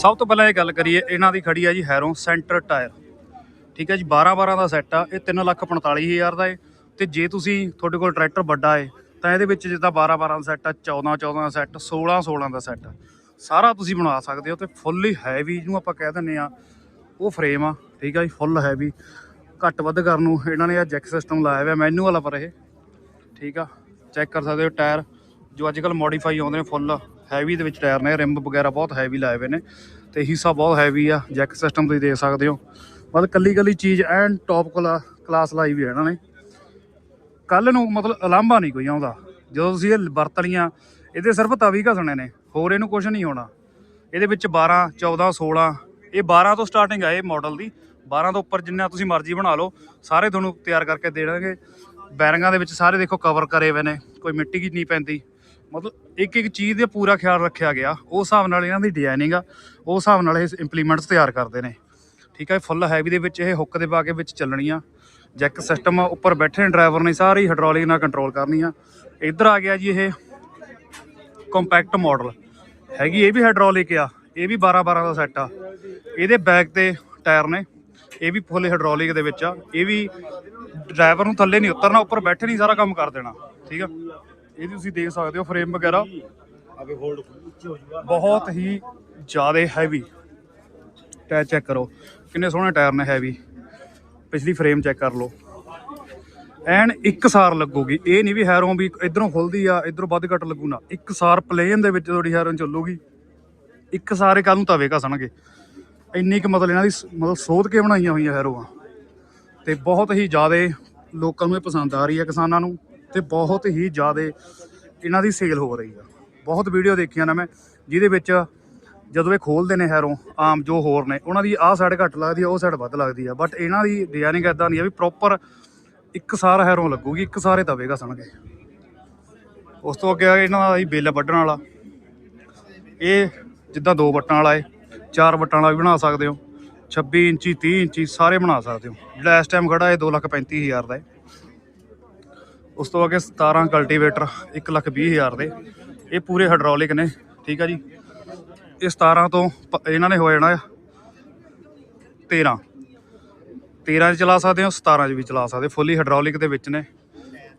ਸਭ ਤੋਂ ਪਹਿਲਾਂ ਇਹ ਗੱਲ ਕਰੀਏ, ਇਹਨਾਂ ਦੀ ਖੜੀ ਆ ਜੀ ਹੈਰੋ ਸੈਂਟਰ ਟਾਇਰ। ਠੀਕ ਹੈ ਜੀ 12 12 ਦਾ ਸੈੱਟ ਆ, ਇਹ 345000 ਦਾ ਏ। ਤੇ ਜੇ ਤੁਸੀਂ ਤੁਹਾਡੇ ਕੋਲ ਟਰੈਕਟਰ ਵੱਡਾ ਏ, ਤਾਂ ਇਹਦੇ ਵਿੱਚ ਜਿੱਦਾਂ 12 12 ਦਾ ਸੈੱਟ ਆ 14 14 ਦਾ ਸੈੱਟ 16 16 ਦਾ ਸੈੱਟ ਆ। ਸਾਰਾ ਤੁਸੀਂ ਬਣਾ ਸਕਦੇ ਹੋ, ਤੇ ਫੁੱਲੀ ਹੈਵੀ ਜਿਹਨੂੰ ਆਪਾਂ ਕਹਿ ਦਿੰਨੇ ਆ। ਉਹ ਫਰੇਮ ਆ, ਠੀਕ ਆ ਜੀ, ਫੁੱਲ ਹੈਵੀ ਘੱਟ ਵੱਧ ਕਰਨ ਨੂੰ ਇਹਨਾਂ ਨੇ ਆ ਜੈਕ ਸਿਸਟਮ ਲਾਇਆ ਹੋਇਆ ਮੈਨੂਅਲ ਆ ਪਰ ਇਹ। ਠੀਕ ਆ ਚੈੱਕ ਕਰ ਸਕਦੇ ਹੋ ਟਾਇਰ, ਜੋ ਅੱਜ ਕੱਲ ਮੋਡੀਫਾਈ ਆਉਂਦੇ ਨੇ ਫੁੱਲ। ਹੈਵੀ ਦੇ ਵਿੱਚ ਟਾਇਰ ਨੇ ਰਿੰਬ ਵਗੈਰਾ ਬਹੁਤ ਹੈਵੀ ਲਾਏ ਹੋਏ ਨੇ ਤੇ ਹਿੱਸਾ ਬਹੁਤ ਹੈਵੀ ਆ ਜੈਕ ਸਿਸਟਮ ਤੁਸੀਂ ਦੇਖ ਸਕਦੇ ਹੋ। ਮਤਲਬ ਕੱਲੀ ਕੱਲੀ ਚੀਜ਼ ਐਨ ਟੌਪ ਕਲਾਸ ਲਾਈ ਵੀ ਹੈ ਇਹਨਾਂ ਨੇ। ਕੱਲ ਨੂੰ ਮਤਲਬ ਅਲਾਂਭਾ ਨਹੀਂ ਕੋਈ ਆਉਂਦਾ। ਜਦੋਂ ਤੁਸੀਂ ਇਹ ਵਰਤ ਲੀਆਂ ਇਹਦੇ ਸਿਰਫ ਤਵੀ ਘਸਣੇ ਨੇ, ਹੋਰ ਇਹਨੂੰ ਕੁਝ ਨਹੀਂ ਹੋਣਾ। ਇਹਦੇ ਵਿੱਚ 12 14 16 ਇਹ 12 ਤੋਂ ਸਟਾਰਟਿੰਗ ਆ ਇਹ ਮਾਡਲ ਦੀ। 12 ਤੋਂ ਉੱਪਰ ਜਿੰਨਾ ਤੁਸੀਂ ਮਰਜ਼ੀ ਬਣਾ ਲਓ, ਸਾਰੇ ਤੁਹਾਨੂੰ ਤਿਆਰ ਕਰਕੇ ਦੇ ਦੇਣਗੇ ਬੈਰਿੰਗਾਂ ਦੇ ਵਿੱਚ ਸਾਰੇ ਦੇਖੋ ਕਵਰ ਕਰੇ ਹੋਏ ਨੇ, ਕੋਈ ਮਿੱਟੀ ਕੀ ਨਹੀਂ ਪੈਂਦੀ। ਮਤਲਬ ਇੱਕ ਇੱਕ ਚੀਜ਼ ਦਾ ਪੂਰਾ ਖਿਆਲ ਰੱਖਿਆ ਗਿਆ। ਉਸ ਹਿਸਾਬ ਨਾਲ ਇਹਨਾਂ ਦੀ ਡਿਜ਼ਾਈਨਿੰਗ ਆ। ਉਸ ਹਿਸਾਬ ਨਾਲ ਇਹ ਇੰਪਲੀਮੈਂਟਸ ਤਿਆਰ ਕਰਦੇ ਨੇ। ਠੀਕ ਹੈ ਫੁੱਲ ਹੈਵੀ ਦੇ ਵਿੱਚ ਇਹ ਹੁੱਕ ਦੇ ਪਾ ਕੇ ਵਿੱਚ ਚੱਲਣੀ ਆ। ਜੈਕ ਸਿਸਟਮ ਆ, ਉੱਪਰ ਬੈਠੇ ਨੇ ਡਰਾਈਵਰ ਨੇ ਸਾਰੀ ਹਾਈਡ੍ਰੋਲਿਕ ਨਾਲ ਕੰਟਰੋਲ ਕਰਨੀ ਆ। ਇੱਧਰ ਆ ਗਿਆ ਜੀ ਇਹ ਕੰਪੈਕਟ ਮਾਡਲ ਹੈਗੀ, ਇਹ ਵੀ ਹਾਈਡ੍ਰੋਲਿਕ ਆ। ਇਹ ਵੀ 12 12 ਦਾ ਸੈੱਟ ਆ। ਇਹਦੇ ਬੈਕ ਤੇ ਟਾਇਰ ਨੇ। ਇਹ ਵੀ ਫੁੱਲ ਹਾਈਡ੍ਰੋਲਿਕ ਦੇ ਵਿੱਚ ਆ। ਇਹ ਵੀ ਡਰਾਈਵਰ ਨੂੰ ਥੱਲੇ ਨਹੀਂ ਉਤਰਨਾ, ਉੱਪਰ ਬੈਠੇ ਨਹੀਂ ਸਾਰਾ ਕੰਮ ਕਰ ਦੇਣਾ। ਠੀਕ ਆ? ਇਹ ਤੁਸੀਂ ਦੇਖ ਸਕਦੇ ਹੋ ਫਰੇਮ ਵਗੈਰਾ। ਆਗੇ ਹੋਲਡ ਉੱਚੇ ਹੋ ਜਾਊਗਾ ਬਹੁਤ ਹੀ ਜ਼ਿਆਦਾ ਹੈਵੀ ਟਾਇਰ ਚੈੱਕ ਕਰੋ। ਕਿੰਨੇ ਸੋਹਣੇ ਟਾਇਰ ਨੇ ਹੈਵੀ ਪਿਛਲੀ ਫਰੇਮ ਚੈੱਕ ਕਰ ਲਓ। ਐਨ ਇੱਕ ਸਾਰ ਲੱਗੂਗੀ। ਇਹ ਨਹੀਂ ਵੀ ਹੈਰੋਂ ਵੀ ਇਧਰੋਂ ਖੁੱਲਦੀ ਆ ਇਧਰੋਂ ਵੱਧ ਘੱਟ ਲੱਗੂ ਨਾ। ਇੱਕ ਸਾਰ ਪਲੇਨ ਦੇ ਵਿੱਚ ਤੁਹਾਡੀ ਹੈਰੋਂ ਚੱਲੂਗੀ। ਇੱਕ ਸਾਰੇ ਕੱਲ ਨੂੰ ਤਵੇ ਘਸਣਗੇ। ਇੰਨੀ ਕੁ ਮਤਲਬ ਇਹਨਾਂ ਦੀ ਮਤਲਬ ਸੋਧ ਕੇ ਬਣਾਈਆਂ ਹੋਈਆਂ ਹੈਰੋਆਂ। ਤੇ ਬਹੁਤ ਹੀ ਜ਼ਿਆਦਾ ਲੋਕਾਂ ਨੂੰ ਇਹ ਪਸੰਦ ਆ ਰਹੀ ਹੈ ਕਿਸਾਨਾਂ ਨੂੰ। ਤੇ ਬਹੁਤ ਹੀ ਜ਼ਿਆਦਾ ਇਹਨਾਂ ਦੀ ਸੇਲ ਹੋ ਰਹੀ ਆ। ਬਹੁਤ ਵੀਡੀਓ ਦੇਖੀਆਂ ਨਾ ਮੈਂ, ਜਿਹਦੇ ਵਿੱਚ ਜਦੋਂ ਇਹ ਖੋਲਦੇ ਨੇ ਹੈਰੋਂ, ਆਮ ਜੋ ਹੋਰ ਨੇ, ਉਹਨਾਂ ਦੀ ਆਹ ਸਾਈਡ ਘੱਟ ਲੱਗਦੀ ਆ, ਉਹ ਸਾਈਡ ਵੱਧ ਲੱਗਦੀ ਆ। ਬਟ ਇਹਨਾਂ ਦੀ ਡਿਜ਼ਾਈਨਿੰਗ ਇਦਾਂ ਦੀ ਆ ਵੀ ਪ੍ਰੋਪਰ ਇੱਕ ਸਾਰ ਹੈਰੋਂ ਲੱਗੂਗੀ, ਇੱਕ ਸਾਰੇ ਦਵੇਗਾ ਘਸਣਗੇ ਉਸ ਤੋਂ ਅੱਗੇ ਆ ਇਹਨਾਂ ਦਾ ਹੀ ਬਿੱਲ ਵੱਢਣ ਵਾਲਾ। ਇਹ ਜਿੱਦਾਂ ਦੋ ਵੱਟਾਂ ਵਾਲਾ ਏ, ਚਾਰ ਵੱਟਾਂ ਵਾਲਾ ਵੀ ਬਣਾ ਸਕਦੇ ਹੋ। 26 ਇੰਚੀ 30 ਇੰਚੀ ਸਾਰੇ ਬਣਾ ਸਕਦੇ ਹੋ। ਜਿਹੜਾ ਇਸ ਟਾਈਮ ਖੜਾ ਇਹ 235000 ਦਾ ਹੈ ਉਸ ਤੋਂ ਅੱਗੇ 17 ਕਲਟੀਵੇਟਰ 120000 ਦੇ। ਇਹ ਪੂਰੇ ਹਾਈਡ੍ਰੋਲਿਕ ਨੇ, ਠੀਕ ਆ ਜੀ। ਇਹ 17 ਤੋਂ ਪ- ਇਹਨਾਂ ਨੇ ਹੋ ਜਾਣਾ 13 13 ਚ ਚਲਾ ਸਕਦੇ ਹੋ 17 ਚ ਵੀ ਚਲਾ ਸਕਦੇ ਫੁੱਲੀ ਹਾਈਡ੍ਰੋਲਿਕ ਦੇ ਵਿੱਚ ਨੇ।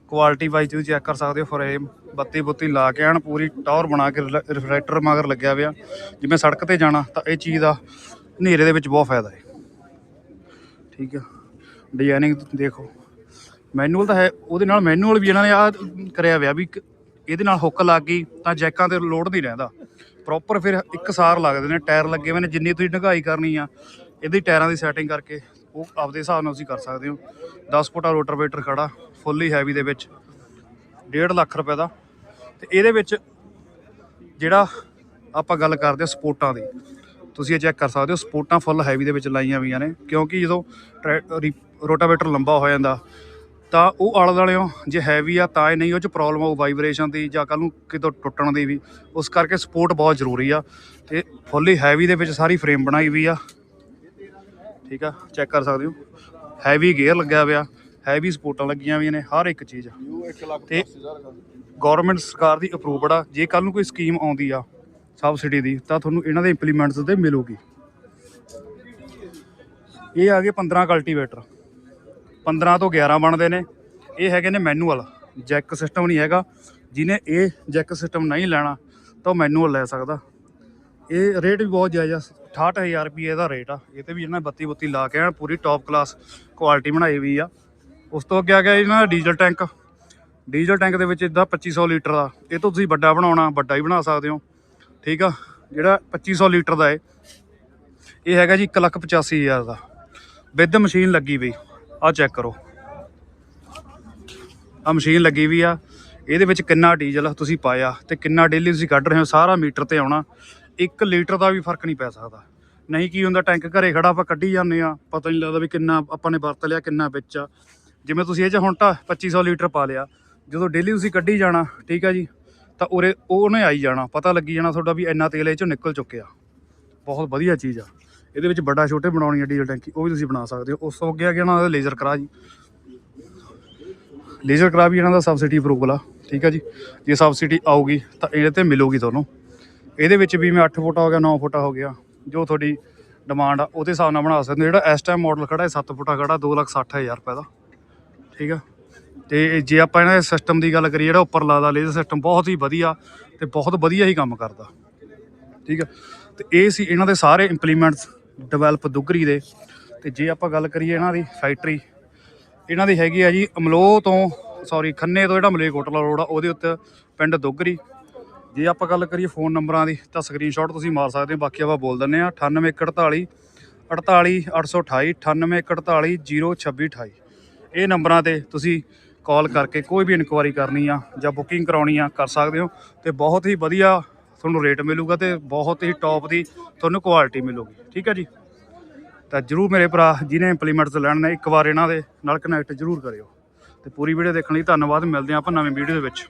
ਕੁਆਲਿਟੀ ਵਾਈਜ਼ ਤੁਸੀਂ ਚੈੱਕ ਕਰ ਸਕਦੇ ਹੋ ਫਰੇਮ ਬੱਤੀ ਬੁੱਤੀ ਲਾ ਕੇ ਆਣ, ਪੂਰੀ ਟਾਵਰ ਬਣਾ ਕੇ ਰਿਫਲੈਕਟਰ ਮਗਰ ਲੱਗਿਆ ਹੋਇਆ ਜਿਵੇਂ ਸੜਕ ਤੇ ਜਾਣਾ, ਤਾਂ ਇਹ ਚੀਜ਼ ਦਾ ਹਨੇਰੇ ਦੇ ਵਿੱਚ ਬਹੁਤ ਫਾਇਦਾ ਹੈ। ਠੀਕ ਆ। ਡਿਜ਼ਾਈਨਿੰਗ ਦੇਖੋ। ਮੈਨੂਅਲ ਤਾਂ ਹੈ, ਉਹਦੇ ਨਾਲ ਮੈਨੂਅਲ ਵੀ ਇਹਨਾਂ ਨੇ ਆ ਕਰਿਆ ਹੋਇਆ ਵੀ ਇੱਕ ਇਹਦੇ ਨਾਲ ਹੁੱਕ ਲੱਗ ਗਈ ਤਾਂ ਜੈਕਾਂ ਤੇ ਲੋਡ ਨਹੀਂ ਰਹਿੰਦਾ। ਪ੍ਰੋਪਰ ਫਿਰ ਇੱਕ ਸਾਰ ਲੱਗਦੇ ਨੇ, ਟਾਇਰ ਲੱਗੇ ਹੋਏ ਨੇ, ਜਿੰਨੀ ਤੁਸੀਂ ਢਗਾਈ ਕਰਨੀ ਆ, ਇਹਦੀ ਟਾਇਰਾਂ ਦੀ ਸੈਟਿੰਗ ਕਰਕੇ ਉਹ ਆਪਦੇ ਹਿਸਾਬ ਨਾਲ ਤੁਸੀਂ ਕਰ ਸਕਦੇ ਹੋ। 10 ਫੁੱਟਾ ਰੋਟਰਵੇਟਰ ਖੜਾ ਫੁੱਲੀ ਹੈਵੀ ਦੇ ਵਿੱਚ 1.5 ਲੱਖ ਰੁਪਏ ਦਾ। ਤੇ ਇਹਦੇ ਵਿੱਚ ਜਿਹੜਾ ਆਪਾਂ ਗੱਲ ਕਰਦੇ ਹਾਂ ਸਪੋਰਟਾਂ ਦੀ, ਤੁਸੀਂ ਇਹ ਚੈੱਕ ਕਰ ਸਕਦੇ ਹੋ, ਸਪੋਰਟਾਂ ਫੁੱਲ ਹੈਵੀ ਦੇ ਵਿੱਚ ਲਾਈਆਂ ਹੋਈਆਂ ਨੇ, ਕਿਉਂਕਿ ਜਦੋਂ ਟਰੈ- ਰੀ- ਰੋਟਾਵੇਟਰ ਲੰਬਾ ਹੋ ਜਾਂਦਾ ਤਾਂ ਉਹ ਆਲੇ ਦੁਆਲਿਓਂ ਜੇ ਹੈਵੀ ਆ ਤਾਂ ਇਹ ਨਹੀਂ, ਉਹ ਚ ਪ੍ਰੋਬਲਮ ਆਊ ਵਾਈਬ੍ਰੇਸ਼ਨ ਦੀ ਜਾਂ ਕੱਲ ਨੂੰ ਕਿਤੋਂ ਟੁੱਟਣ ਦੀ ਵੀ। ਉਸ ਕਰਕੇ ਸਪੋਰਟ ਬਹੁਤ ਜ਼ਰੂਰੀ ਆ। ਤੇ ਫੁੱਲੀ ਹੈਵੀ ਦੇ ਵਿੱਚ ਸਾਰੀ ਫਰੇਮ ਬਣਾਈ ਵੀ ਆ। ਠੀਕ ਆ? ਚੈੱਕ ਕਰ ਸਕਦੇ ਹੋ। ਹੈਵੀ ਗੇਅਰ ਲੱਗਿਆ ਹੋਇਆ। ਹੈਵੀ ਸਪੋਰਟਾਂ ਲੱਗੀਆਂ ਹੋਈਆਂ ਨੇ, ਹਰ ਇੱਕ ਚੀਜ਼। ਯੂ 1 ਤੇ ਗਵਰਨਮੈਂਟ ਸਰਕਾਰ ਦੀ ਅਪਰੂਵਡ ਆ। ਜੇ ਕੱਲ ਨੂੰ ਕੋਈ ਸਕੀਮ ਆਉਂਦੀ ਆ ਸਬਸਿਡੀ ਦੀ, ਤਾਂ ਤੁਹਾਨੂੰ ਇਹਨਾਂ ਦੇ ਇੰਪਲੀਮੈਂਟਸ ਤੇ ਮਿਲੂਗੀ। ਇਹ ਆ ਗਏ 15 ਕਲਟੀਵੇਟਰ 15 ਤੋਂ 11 ਬਣਦੇ ਨੇ। ਇਹ ਹੈਗੇ ਨੇ ਮੈਨੂਅਲ। ਜੈਕ ਸਿਸਟਮ ਨਹੀਂ ਹੈਗਾ। ਜਿਹਨੇ ਇਹ ਜੈਕ ਸਿਸਟਮ ਨਹੀਂ ਲੈਣਾ, ਤਾਂ ਉਹ ਮੈਨੂਅਲ ਲੈ ਸਕਦਾ। ਇਹ ਰੇਟ ਵੀ ਬਹੁਤ ਜਾਇਜ਼ ਆ। 68000 ਰੁਪਏ ਦਾ ਰੇਟ ਆ। ਇਹ ਤੇ ਵੀ ਇਹਨਾਂ ਨੇ ਬੱਤੀ ਬੱਤੀ ਲਾ ਕੇ ਐਨ ਪੂਰੀ ਟੌਪ ਕਲਾਸ ਕੁਆਲਿਟੀ ਬਣਾਈ ਵੀ ਆ। ਉਸ ਤੋਂ ਅੱਗੇ ਆ ਗਿਆ ਇਹਨਾਂ ਦਾ ਡੀਜ਼ਲ ਟੈਂਕ ਡੀਜ਼ਲ ਟੈਂਕ ਦੇ ਵਿੱਚ ਇਦਾਂ 2500 ਲੀਟਰ ਦਾ। ਇਹ ਤੋਂ ਤੁਸੀਂ ਵੱਡਾ ਬਣਾਉਣਾ, ਵੱਡਾ ਹੀ ਬਣਾ ਸਕਦੇ ਹੋ। ਠੀਕ ਆ? ਜਿਹੜਾ 2500 ਲੀਟਰ ਦਾ ਹੈ ਇਹ ਹੈਗਾ ਜੀ 185000 ਦਾ। ਵਿਦ ਮਸ਼ੀਨ ਲੱਗੀ ਪਈ। ਆ ਚੈੱਕ ਕਰੋ। ਆ ਮਸ਼ੀਨ ਲੱਗੀ ਵੀ ਆ। ਇਹਦੇ ਵਿੱਚ ਕਿੰਨਾ ਡੀਜ਼ਲ ਤੁਸੀਂ ਪਾਇਆ ਤੇ ਕਿੰਨਾ ਡੇਲੀ ਤੁਸੀਂ ਕੱਢ ਰਹੇ ਹੋ, ਸਾਰਾ ਮੀਟਰ ਤੇ ਆਉਣਾ। 1 ਲੀਟਰ ਦਾ ਵੀ ਫ਼ਰਕ ਨਹੀਂ ਪੈ ਸਕਦਾ। ਨਹੀਂ ਕੀ ਹੁੰਦਾ ਟੈਂਕ ਘਰੇ ਖੜਾ ਆਪਾਂ ਕੱਢੀ ਜਾਂਦੇ ਆ ਪਤਾ ਨਹੀਂ ਲੱਗਦਾ ਵੀ ਕਿੰਨਾ ਆਪਾਂ ਨੇ ਵਰਤ ਲਿਆ, ਕਿੰਨਾ ਵਿੱਚ ਆ। ਜਿਵੇਂ ਤੁਸੀਂ ਇਹ ਚ ਹੁਣ ਤਾਂ 2500 ਲੀਟਰ ਪਾ ਲਿਆ। ਜਦੋਂ ਡੇਲੀ ਤੁਸੀਂ ਕੱਢੀ ਜਾਣਾ, ਠੀਕ ਆ ਜੀ, ਤਾਂ ਉਰੇ ਉਹਨੇ ਆਈ ਜਾਣਾ। ਪਤਾ ਲੱਗੀ ਜਾਣਾ ਤੁਹਾਡਾ ਵੀ ਇੰਨਾ ਤੇਲ ਇਹ ਚੋਂ ਨਿਕਲ ਚੁੱਕਿਆ। ਬਹੁਤ ਵਧੀਆ ਚੀਜ਼ ਆ। ਇਹਦੇ ਵਿੱਚ ਵੱਡਾ ਛੋਟੇ ਬਣਾਉਣੀ ਆ ਡੀਜ਼ਲ ਟੈਂਕੀ, ਉਹ ਵੀ ਤੁਸੀਂ ਬਣਾ ਸਕਦੇ ਹੋ। ਉਸ ਤੋਂ ਅੱਗੇ ਆ ਗਿਆ ਦਾ ਲੇਜ਼ਰ ਕਰਾ ਜੀ। ਲੇਜ਼ਰ ਕਰਾ ਵੀ ਇਹਨਾਂ ਦਾ ਸਬਸਿਡੀ ਅਪਰੂਵਲ ਆ, ਠੀਕ ਆ ਜੀ। ਜੇ ਸਬਸਿਡੀ ਆਊਗੀ ਤਾਂ ਇਹਦੇ ਤੇ ਮਿਲੂਗੀ ਤੁਹਾਨੂੰ। ਇਹਦੇ ਵਿੱਚ ਵੀ ਮੈਂ 8 ਫੁੱਟ ਹੋ ਗਿਆ 9 ਫੁੱਟ ਹੋ ਗਿਆ, ਜੋ ਤੁਹਾਡੀ ਡਿਮਾਂਡ ਆ, ਉਹਦੇ ਹਿਸਾਬ ਨਾਲ ਬਣਾ ਸਕਦੇ ਹੋ। ਜਿਹੜਾ ਇਸ ਟਾਈਮ ਮਾਡਲ ਖੜਾ ਹੈ 7 ਫੁੱਟਾ ਖੜਾ 260000 ਰੁਪਏ ਦਾ, ਠੀਕ ਆ। ਤੇ ਜੇ ਆਪਾਂ ਇਹਨਾਂ ਦੇ ਸਿਸਟਮ ਦੀ ਗੱਲ ਕਰੀਏ, ਜਿਹੜਾ ਉੱਪਰ ਲੱਗਦਾ ਲੇਜ਼ਰ ਸਿਸਟਮ ਬਹੁਤ ਹੀ ਵਧੀਆ ਤੇ ਬਹੁਤ ਵਧੀਆ ਹੀ ਕੰਮ ਕਰਦਾ, ਠੀਕ ਆ। ਤੇ ਇਹ ਸੀ ਇਹਨਾਂ ਦੇ ਸਾਰੇ ਇੰਪਲੀਮੈਂਟਸ ਡਿਵੈਲਪ ਦੁਗਰੀ ਦੇ। ਤੇ ਜੇ ਆਪਾਂ ਗੱਲ ਕਰੀਏ ਇਹਨਾਂ ਦੀ ਫੈਕਟਰੀ ਇਹਨਾਂ ਦੀ ਹੈਗੀ ਆ ਜੀ ਅਮਲੋਹ ਤੋਂ ਸੌਰੀ ਖੰਨੇ ਤੋਂ ਜਿਹੜਾ ਮਲੇਕੋਟਲਾ ਰੋਡ ਆ, ਉਹਦੇ ਉੱਤੇ ਪਿੰਡ ਦੁਗਰੀ। ਜੇ ਆਪਾਂ ਗੱਲ ਕਰੀਏ ਫੋਨ ਨੰਬਰਾਂ ਦੀ, ਤਾਂ ਸਕਰੀਨਸ਼ਾਟ ਤੁਸੀਂ ਮਾਰ ਸਕਦੇ ਹੋ, ਬਾਕੀ ਆਪਾਂ ਬੋਲ ਦਿੰਨੇ ਆ 9848 48828 9848 02628 ਇਹ ਨੰਬਰਾਂ ਤੇ ਤੁਸੀਂ ਕਾਲ ਕਰਕੇ ਕੋਈ ਵੀ ਇਨਕੁਆਇਰੀ ਕਰਨੀ ਆ ਜਾਂ ਬੁਕਿੰਗ ਕਰਾਉਣੀ ਆ, ਕਰ ਸਕਦੇ ਹੋ। ਤੇ ਬਹੁਤ ਹੀ ਵਧੀਆ ਤੁਹਾਨੂੰ ਰੇਟ ਮਿਲੂਗਾ ਤੇ ਬਹੁਤ ਹੀ ਟੌਪ ਦੀ ਤੁਹਾਨੂੰ ਕੁਆਲਿਟੀ ਮਿਲੂਗੀ। ਠੀਕ ਹੈ ਜੀ? ਤਾਂ ਜਰੂਰ ਮੇਰੇ ਭਰਾ ਜਿਹਨੇ ਇੰਪਲੀਮੈਂਟਸ ਲੈਣ ਨੇ, ਇੱਕ ਵਾਰ ਇਹਨਾਂ ਦੇ ਨਾਲ ਕਨੈਕਟ ਜਰੂਰ ਕਰਿਓ। ਤੇ ਪੂਰੀ ਵੀਡੀਓ ਦੇਖਣ ਲਈ ਧੰਨਵਾਦ, ਮਿਲਦੇ ਹਾਂ ਆਪਾਂ ਨਵੀਂ ਵੀਡੀਓ ਦੇ ਵਿੱਚ।